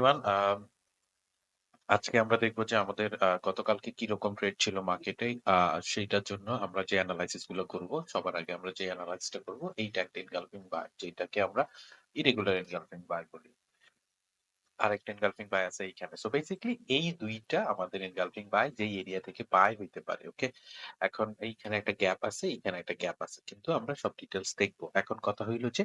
Everyone আজকে আমরা দেখব যে আমাদের গতকালকে গতকালকে কীরকম ট্রেড ছিল মার্কেটে। সেইটার জন্য আমরা যে অ্যানালাইসিসগুলো করব, সবার আগে আমরা যে এনালাইসিস টা করব, এইটা একটা এনগালফিং বাই যেটাকে আমরা ইরেগুলার এনগালফিং বাই বলি। আরেকটা এনগালফিং বাই আছে এইখানে। সো বেসিক্যালি এই দুইটা আমাদের এনগালফিং বাই যেই এরিয়া থেকে বাই হইতে পারে। ওকে? এখন এইখানে একটা গ্যাপ আছে, এইখানে একটা গ্যাপ আছে। কিন্তু আমরা সব ডিটেইলস দেখব। এখন কথা হইল যে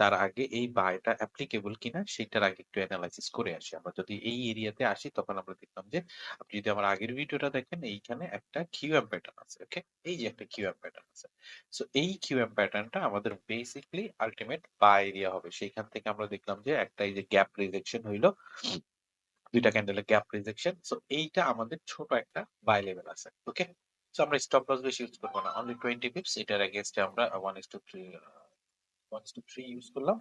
তার আগে এই বাইটা অ্যাপ্লিকেবল কিনা সেটার আগে একটু এনালাইসিস করে আসি। আমরা যদি এই এরিয়াতে আসি তখন আমরা দেখলাম যে আপনি যদি আমার আগের ভিডিওটা দেখেন এইখানে একটা কিউএম প্যাটার্ন আছে। ওকে? এই যে একটা কিউএম প্যাটার্ন আছে। সো এই কিউ কিউএম প্যাটার্নটা আমাদের বেসিক্যালি আল্টিমেট বাই এরিয়া হবে। সেইখান থেকে আমরা দেখলাম যে একটা এই যে গ্যাপ রিজেকশন হইল। ২ টা ক্যান্ডেলের গ্যাপ রিজেকশন। সো এইটা আমাদের ছোট একটা বাই লেভেল আছে। ওকে? সো আমরা স্টপ লস বেশি ইউজ করব না। অনলি 20 পিপস এটার এগেইনস্ট আমরা 1:3 আ 1:3 ইউজ করলাম।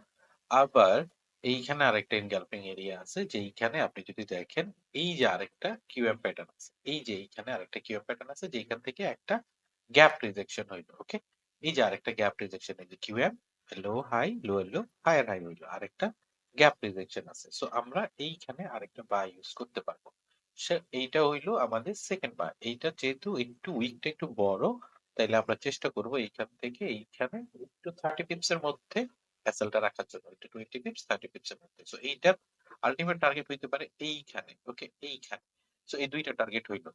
আবার এইখানে আরেকটা এনগালফিং এরিয়া আছে যেইখানে আপনি যদি দেখেন এই যে আরেকটা কিউএম প্যাটার্ন আছে। এই যে এইখানে আরেকটা কিউএম প্যাটার্ন আছে যেইখান থেকে একটা গ্যাপ রিজেকশন হইল। ওকে? এই যে আরেকটা গ্যাপ রিজেকশন এই যে Q M low high, low low, higher high হইল। আরেকটা গ্যাপ রিজেকশন আছে। সো আমরা এইখানে আরেকটা বাই ইউজ করতে পারব। এইটা হইল আমাদের সেকেন্ড বাই। এইটা যেহেতু একটু উইকটা একটু বড়, তাইলে আমরা চেষ্টা করব এইখান থেকে এইখানে একটু 30 পিপস এর মধ্যে ভেসেলটা রাখার জন্য। একটু 20 পিপস 30 পিপস এর মধ্যে। সো এইটার আল্টিমেট টার্গেট হইতে পারে এইখানে। ওকে? এইখানে। সো এই দুইটা টার্গেট হইল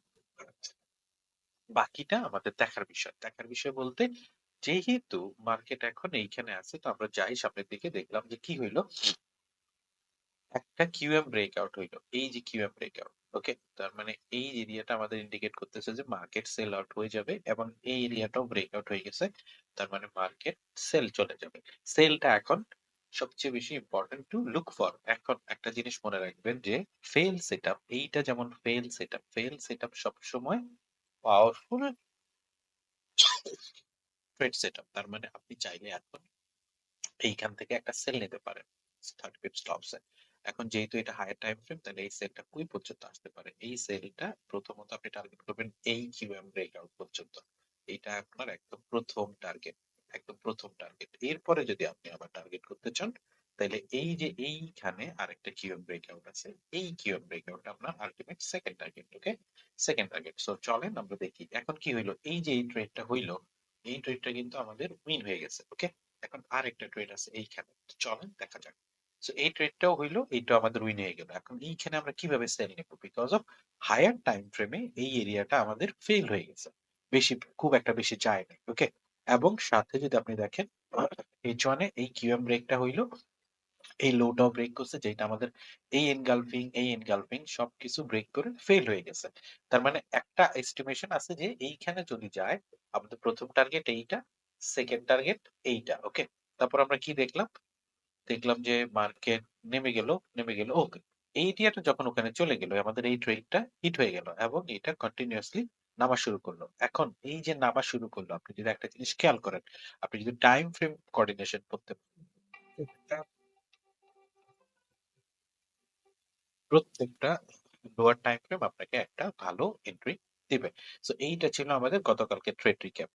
বাকিটা আমাদের দেখার বিষয়। দেখার বিষয় বলতে যেহেতু মার্কেট এখন এইখানে আছে তো আমরা যাই সামনের দিকে দেখলাম যে কি হইল? একটা কিউএম ব্রেকআউট হইল। এই যে কিউএম ব্রেকআউট। ওকে? তার মানে এই এরিয়াটা আমাদের ইন্ডিকেট করতেছে যে মার্কেট সেল আউট হয়ে যাবে এবং এই এরিয়াটাও ব্রেকআউট হয়ে গেছে। তার মানে মার্কেট সেল চলে যাবে। সেলটা এখন সবচেয়ে বেশি ইম্পোর্টেন্ট টু লুক ফর। এখন একটা জিনিস মনে রাখবেন যে ফেইল সেটআপ এইটা যেমন ফেইল সেটআপ, ফেইল সেটআপ সবসময় পাওয়ারফুল ট্রেড সেটআপ। তার মানে আপনি চাইলে এখন এইখান থেকে একটা সেল নিতে পারেন। 30 পিপস স্টপস। এখন যেহেতু এটা হায়ার টাইম ফ্রেম তাহলে এই সেলটা কই পর্যন্ত আসতে পারে? এই সেলটা প্রথমত আপনি টার্গেট করবেন এই কিউএম ব্রেকআউট পর্যন্ত। এইটা আপনার একদম ১ম টার্গেট। একদম ১ম টার্গেট। এরপরে যদি আপনি আবার টার্গেট করতে চান, তাইলে এই যে এইখানে আরেকটা কিউএম ব্রেকআউট আছে। এই কিউএম ব্রেকআউটটা আপনার ultimate second target. Okay? Second target. So চলেন আমরা দেখি। এখন কি হইল? এই যে এই ট্রেডটা হইল, এই ট্রেডটা কিন্তু আমাদের উইন হয়ে গেছে। ওকে? এখন আরেকটা ট্রেড আছে এইখানে। চলেন দেখা যাক। সো এই ট্রেডটাও হইল, এইটা আমাদের উইন হয়ে গেল। এখন এইখানে আমরা কীভাবে সেল নিব? বিকজ অফ হায়ার টাইম ফ্রেমে এই এরিয়াটা আমাদের ফেইল হয়ে গেছে। বেশি খুব একটা বেশি যায় নাই। ওকে? এবং সাথে যদি আপনি দেখেন H1 এ এই কিউএম ব্রেকটা হইল। এই লোটাও ব্রেক করছে যেটা আমাদের এই এনগালফিং, এই এনগালফিং সবকিছু ব্রেক করে ফেইল হয়ে গেছে। তার মানে একটা এস্টিমেশন আছে যে এইখানে যদি যায় আমাদের প্রথম টার্গেট এইটা, সেকেন্ড টার্গেট এইটা। ওকে? তারপর আমরা কি দেখলাম? দেখলাম যে মার্কেট নেমে গেল, নেমে গেল। ওকে। এই এরিয়াটা যখন ওখানে চলে গেল আমাদের এই ট্রেডটা হিট হয়ে গেল এবং এটা কন্টিনিউয়াসলি নামা শুরু করল এখন এই যে নামা শুরু করল আপনি যদি একটা জিনিস খেয়াল করেন, আপনি যদি টাইম ফ্রেম কোঅর্ডিনেশন করতে প্রত্যেকটা প্রত্যেকটা লোয়ার টাইম ফ্রেম আপনাকে একটা ভালো এন্ট্রি দিবে। সো এইটা ছিল আমাদের গতকালকে ট্রেড রিক্যাপ।